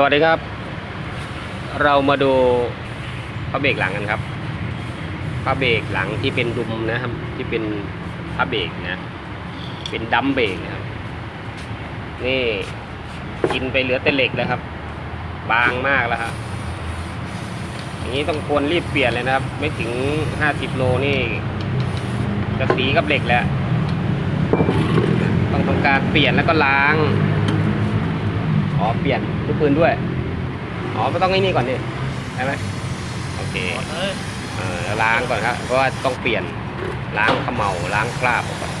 สวัสดีครับ เรามาดูพระเบรกหลังกันครับพระเบรกหลังที่เป็นดุมนะครับ ที่เป็นพระเบรกนะ เป็นดัมเบรกนะครับ นี่กินไปเหลือแต่เหล็กแล้วครับ บางมากแล้วครับอย่างนี้ต้องควรรีบเปลี่ยนเลยนะครับ ไม่ถึงห้าสิบโลนี่จะสีกับเหล็กแล้ว ต้องทำการเปลี่ยนแล้วก็ล้าง อ๋อ เปลี่ยนลูกปืนด้วย อ๋อไม่ต้องไอ้นี่ก่อนดิใช่ไหมโอเค เออแล้วล้างก่อนครับ เพราะว่าต้องเปลี่ยน ล้างเขมเหลาล้างคราบออกก่อน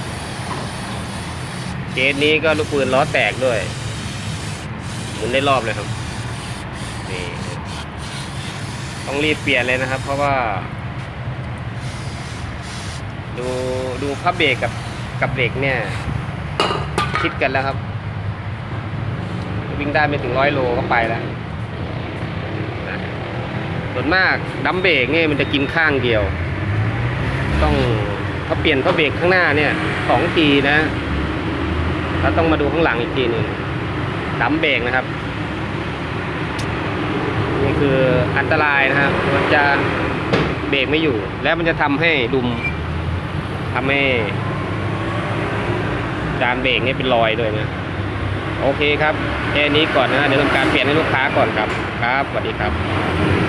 เคสนี้ก็ลูกปืนล้อแตกด้วยหมุนได้รอบเลยครับ นี่ ต้องรีบเปลี่ยนเลยนะครับ เพราะว่า ดูดูพับเบรกกับกับเบรกเนี่ย คิดกันแล้วครับ วิ่งได้ไม่ถึงร้อยโลก็ไปแล้วส่วนมากดัมเบรกเนี่ยมันจะกินข้างเดียว ต้องเขาเปลี่ยนเขาเบรกข้างหน้าเนี่ยสองทีนะแล้วต้องมาดูข้างหลังอีกทีหนึ่งดัมเบรกนะครับนี่คืออันตรายนะครับมันจะเบรกไม่อยู่ แล้วมันจะทำให้ดุมทำให้จานเบรกเนี่ยเป็นรอยด้วยนะ โอเคครับแค่นี้ก่อนนะเดี๋ยวทำการเปลี่ยนให้ลูกค้าก่อนครับครับสวัสดีครับ